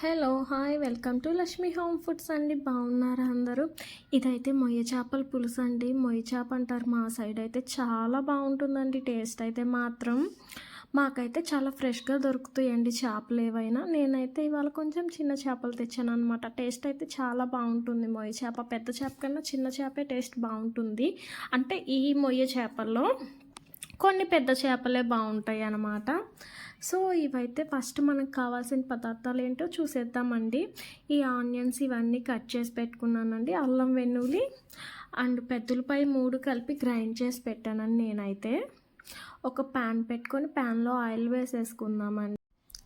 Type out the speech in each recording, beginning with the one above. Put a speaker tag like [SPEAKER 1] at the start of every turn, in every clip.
[SPEAKER 1] Hello hi welcome to Lakshmi home foods అండి. బాగున్నారా అందరూ? ఇదైతే మొయ్య చేపల పులుసు అండి. మొయ్య చేప అంటారు మా సైడ్ అయితే. చాలా బాగుంటుందండి టేస్ట్ అయితే మాత్రం. మాకైతే చాలా ఫ్రెష్గా దొరుకుతాయండి చేపలు ఏవైనా. నేనైతే ఇవాళ కొంచెం చిన్న చేపలు తెచ్చాను అనమాట టేస్ట్ అయితే చాలా బాగుంటుంది. మొయ్య చేప పెద్ద చేప కన్నా చిన్న చేపే టేస్ట్ బాగుంటుంది. అంటే ఈ మొయ్య చేపల్లో కొన్ని పెద్ద చేపలే బాగుంటాయి అన్నమాట సో ఇవైతే ఫస్ట్ మనకు కావాల్సిన పదార్థాలు ఏంటో చూసేద్దామండి. ఈ ఆనియన్స్ ఇవన్నీ కట్ చేసి పెట్టుకున్నానండి. అల్లం వెన్నులి అండ్ పెద్దలపై మూడు కలిపి గ్రైండ్ చేసి పెట్టానండి నేనైతే. ఒక ప్యాన్ పెట్టుకొని ప్యాన్లో ఆయిల్ వేసేసుకుందామండి.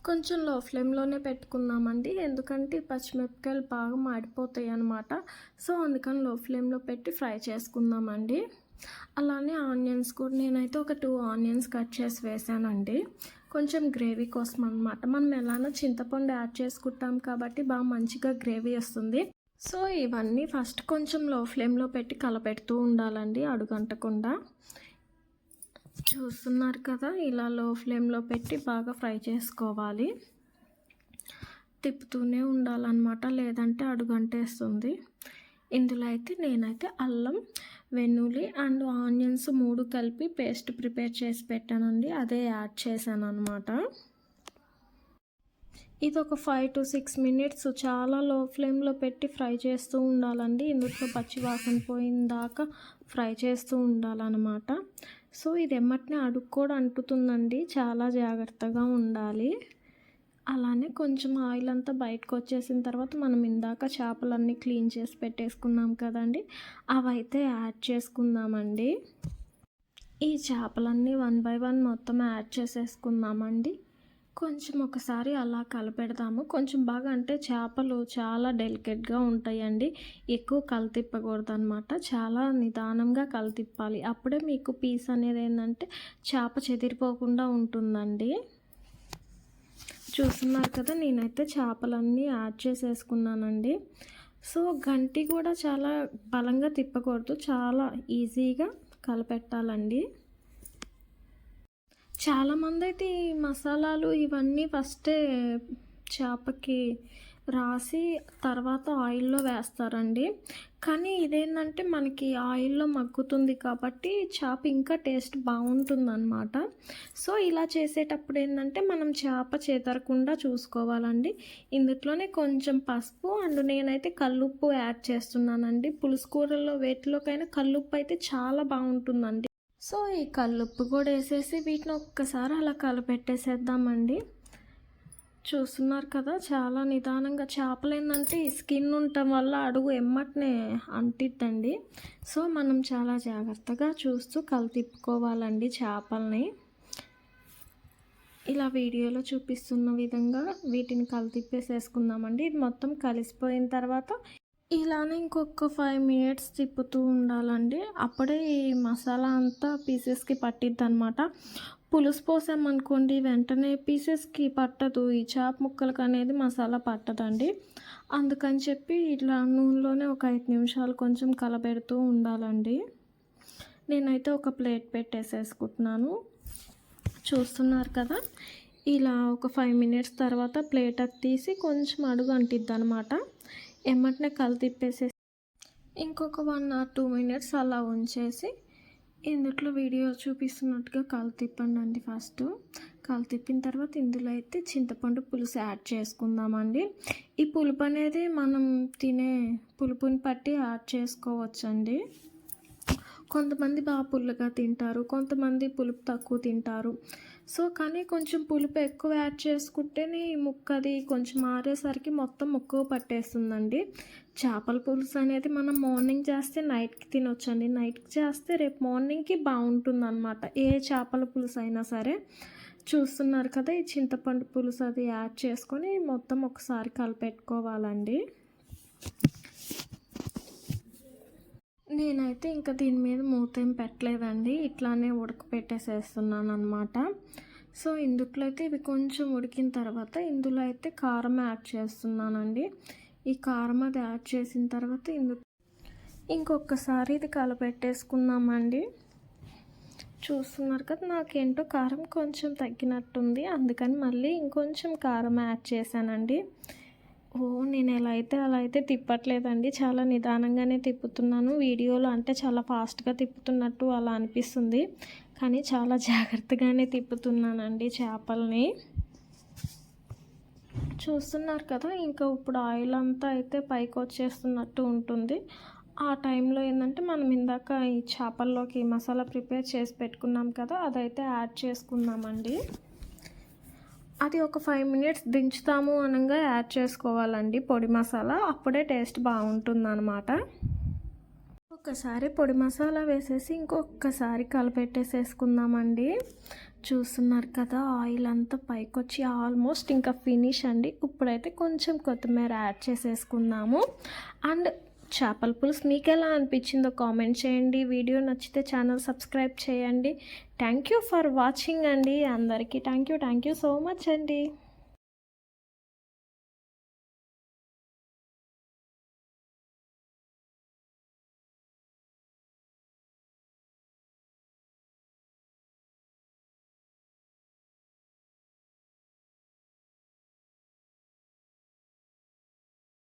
[SPEAKER 1] కొంచెం లో ఫ్లేమ్లోనే పెట్టుకుందామండి. ఎందుకంటే పచ్చిమిరపకాయలు బాగా మాడిపోతాయి అన్నమాట సో అందుకని లో ఫ్లేమ్లో పెట్టి ఫ్రై చేసుకుందామండి. అలానే ఆనియన్స్ కూడా నేనైతే ఒక టూ ఆనియన్స్ కట్ చేసి వేసానండి. కొంచెం గ్రేవీ కోసం అనమాట మనం ఎలానో చింతపండు యాడ్ చేసుకుంటాం కాబట్టి బాగా మంచిగా గ్రేవీ వస్తుంది. సో ఇవన్నీ ఫస్ట్ కొంచెం లో ఫ్లేమ్లో పెట్టి కలపెడుతూ ఉండాలండి అడుగంటకుండా. చూస్తున్నారు కదా ఇలా లో ఫ్లేమ్లో పెట్టి బాగా ఫ్రై చేసుకోవాలి. తిప్పుతూనే ఉండాలన్నమాట లేదంటే అడుగంటేస్తుంది. ఇందులో అయితే నేనైతే అల్లం వెన్నులి అండ్ ఆనియన్స్ మూడు కలిపి పేస్ట్ ప్రిపేర్ చేసి పెట్టానండి. అదే యాడ్ చేశాను అనమాట ఇది ఒక ఫైవ్ టు సిక్స్ మినిట్స్ చాలా లో ఫ్లేమ్లో పెట్టి ఫ్రై చేస్తూ ఉండాలండి. ఇందులో పచ్చి వాసన పోయిన దాకా ఫ్రై చేస్తూ ఉండాలన్నమాట. సో ఇది ఎమ్మటినే అడుగు కూడా అంటుతుందండి. చాలా జాగ్రత్తగా ఉండాలి. అలానే కొంచెం ఆయిల్ అంతా బయటకు వచ్చేసిన తర్వాత మనం ఇందాక చేపలన్నీ క్లీన్ చేసి పెట్టేసుకున్నాం కదండి అవైతే యాడ్ చేసుకుందామండి. ఈ చేపలన్నీ వన్ బై వన్ మొత్తం యాడ్ చేసేసుకుందామండి. కొంచెం ఒకసారి అలా కలపెడతాము కొంచెం బాగా అంటే చేపలు చాలా డెలికేట్గా ఉంటాయండి. ఎక్కువ కలతిప్పకూడదు అనమాట చాలా నిదానంగా కలతిప్పాలి. అప్పుడే మీకు పీస్ అనేది ఏంటంటే చేప చెదిరిపోకుండా ఉంటుందండి. చూస్తున్నారు కదా నేనైతే చేపలన్నీ యాడ్ చేసేసుకున్నానండి. సో గంటి కూడా చాలా బలంగా తిప్పకూడదు చాలా ఈజీగా కలపెట్టాలండి. చాలామంది అయితే ఈ మసాలాలు ఇవన్నీ ఫస్టే చేపకి రాసి తర్వాత ఆయిల్లో వేస్తారండి. కానీ ఇదేంటంటే మనకి ఆయిల్లో మగ్గుతుంది కాబట్టి చేప ఇంకా టేస్ట్ బాగుంటుందన్నమాట. సో ఇలా చేసేటప్పుడు ఏంటంటే మనం చేప చేతరకుండా చూసుకోవాలండి. ఇందులోనే కొంచెం పసుపు అండ్ నేనైతే కల్లుప్పు యాడ్ చేస్తున్నానండి. పులుసు కూరల్లో వేటిలోకైనా కల్లుప్పు అయితే చాలా బాగుంటుందండి. సో ఈ కల్లుప్పు కూడా వేసేసి వీటిని ఒక్కసారి అలా కలపెట్టేసేద్దామండి. చూస్తున్నారు కదా చాలా నిదానంగా చేపలు ఏంటంటే స్కిన్ ఉండటం వల్ల అడుగు ఎమ్మటనే అంటిద్దండి. సో మనం చాలా జాగ్రత్తగా చూస్తూ కలితిప్పుకోవాలండి చేపల్ని. ఇలా వీడియోలో చూపిస్తున్న విధంగా వీటిని కలితిప్పేసేసుకుందామండి ఇది మొత్తం కలిసిపోయిన తర్వాత ఇలానే ఇంకొక ఫైవ్ మినిట్స్ తిప్పుతూ ఉండాలండి. అప్పుడే ఈ మసాలా అంతా పీసెస్కి పట్టిద్ది అనమాట పులుసు పోసామనుకోండి వెంటనే పీసెస్కి పట్టదు. ఈ చేప ముక్కలకు అనేది మసాలా పట్టదండి. అందుకని చెప్పి ఇట్లా నూనెలోనే ఒక ఐదు నిమిషాలు కొంచెం కలబెడుతూ ఉండాలండి. నేనైతే ఒక ప్లేట్ పెట్టేసేసుకుంటున్నాను. చూస్తున్నారు కదా? ఇలా ఒక ఫైవ్ మినిట్స్ తర్వాత ప్లేట్ అది తీసి కొంచెం అడుగు అంటిద్ది అనమాట ఎమ్మటనే కలు తిప్పేసేసి ఇంకొక వన్ ఆర్ టూ మినిట్స్ అలా ఉంచేసి ఇందులో వీడియో చూపిస్తున్నట్టుగా కాలు తిప్పండి అండి ఫస్ట్. కాలు తిప్పిన తర్వాత ఇందులో అయితే చింతపండు పులుసు యాడ్ చేసుకుందామండి. ఈ పులుపు అనేది మనం తినే పులుపుని పట్టి యాడ్ చేసుకోవచ్చండి. కొంతమంది బాగా పుల్లగా తింటారు కొంతమంది పులుపు తక్కువ తింటారు. సో కానీ కొంచెం పులుపు ఎక్కువ యాడ్ చేసుకుంటేనే ఈ ముక్కది కొంచెం ఆరేసరికి మొత్తం ముక్కు పట్టేస్తుందండి. చేపల పులుసు అనేది మనం మార్నింగ్ చేస్తే నైట్కి తినొచ్చండి. నైట్కి చేస్తే రేపు మార్నింగ్కి బాగుంటుంది అనమాట ఏ చేపల పులుసు అయినా సరే. చూస్తున్నారు కదా ఈ చింతపండు పులుసు అది యాడ్ చేసుకొని మొత్తం ఒకసారి కలిపెట్టుకోవాలండి. నేనైతే ఇంకా దీని మీద మూత ఏం పెట్టలేదండి. ఇట్లానే ఉడకపెట్టేసేస్తున్నాను అనమాట సో ఇందులో అయితే ఇవి కొంచెం ఉడికిన తర్వాత ఇందులో అయితే కారం యాడ్ చేస్తున్నానండి. ఈ కారం అది యాడ్ చేసిన తర్వాత ఇందు ఇంకొకసారి ఇది కలపెట్టేసుకుందామండి. చూస్తున్నారు కదా నాకేంటో కారం కొంచెం తగ్గినట్టుంది. అందుకని మళ్ళీ ఇంకొంచెం కారం యాడ్ చేశానండి. ఓ నేను ఎలా అయితే అలా అయితే తిప్పట్లేదండి. చాలా నిదానంగానే తిప్పుతున్నాను. వీడియోలో అంటే చాలా ఫాస్ట్గా తిప్పుతున్నట్టు అలా అనిపిస్తుంది. కానీ చాలా జాగ్రత్తగానే తిప్పుతున్నానండి చేపల్ని. చూస్తున్నారు కదా ఇంకా ఇప్పుడు ఆయిల్ అంతా అయితే పైకి వచ్చేస్తున్నట్టు ఉంటుంది. ఆ టైంలో ఏంటంటే మనం ఇందాక ఈ చేపల్లోకి మసాలా ప్రిపేర్ చేసి పెట్టుకున్నాం కదా అదైతే యాడ్ చేసుకున్నామండి అది ఒక ఫైవ్ మినిట్స్ దించుతాము అనగా యాడ్ చేసుకోవాలండి పొడి మసాలా. అప్పుడే టేస్ట్ బాగుంటుంది అనమాట ఒక్కసారి పొడి మసాలా వేసేసి ఇంకొకసారి కలిపెట్టేసేసుకుందామండి. చూస్తున్నారు కదా ఆయిల్ అంతా పైకి వచ్చి ఆల్మోస్ట్ ఇంకా ఫినిష్ అండి. ఇప్పుడైతే కొంచెం కొత్తిమీర యాడ్ చేసేసుకుందాము. అండ్ చేపల పులుసు మీకు ఎలా అనిపించిందో కామెంట్ చేయండి. వీడియో నచ్చితే ఛానల్ సబ్స్క్రైబ్ చేయండి. థ్యాంక్ యూ ఫర్ వాచింగ్ అండి. అందరికీ thank you thank you so much అండి.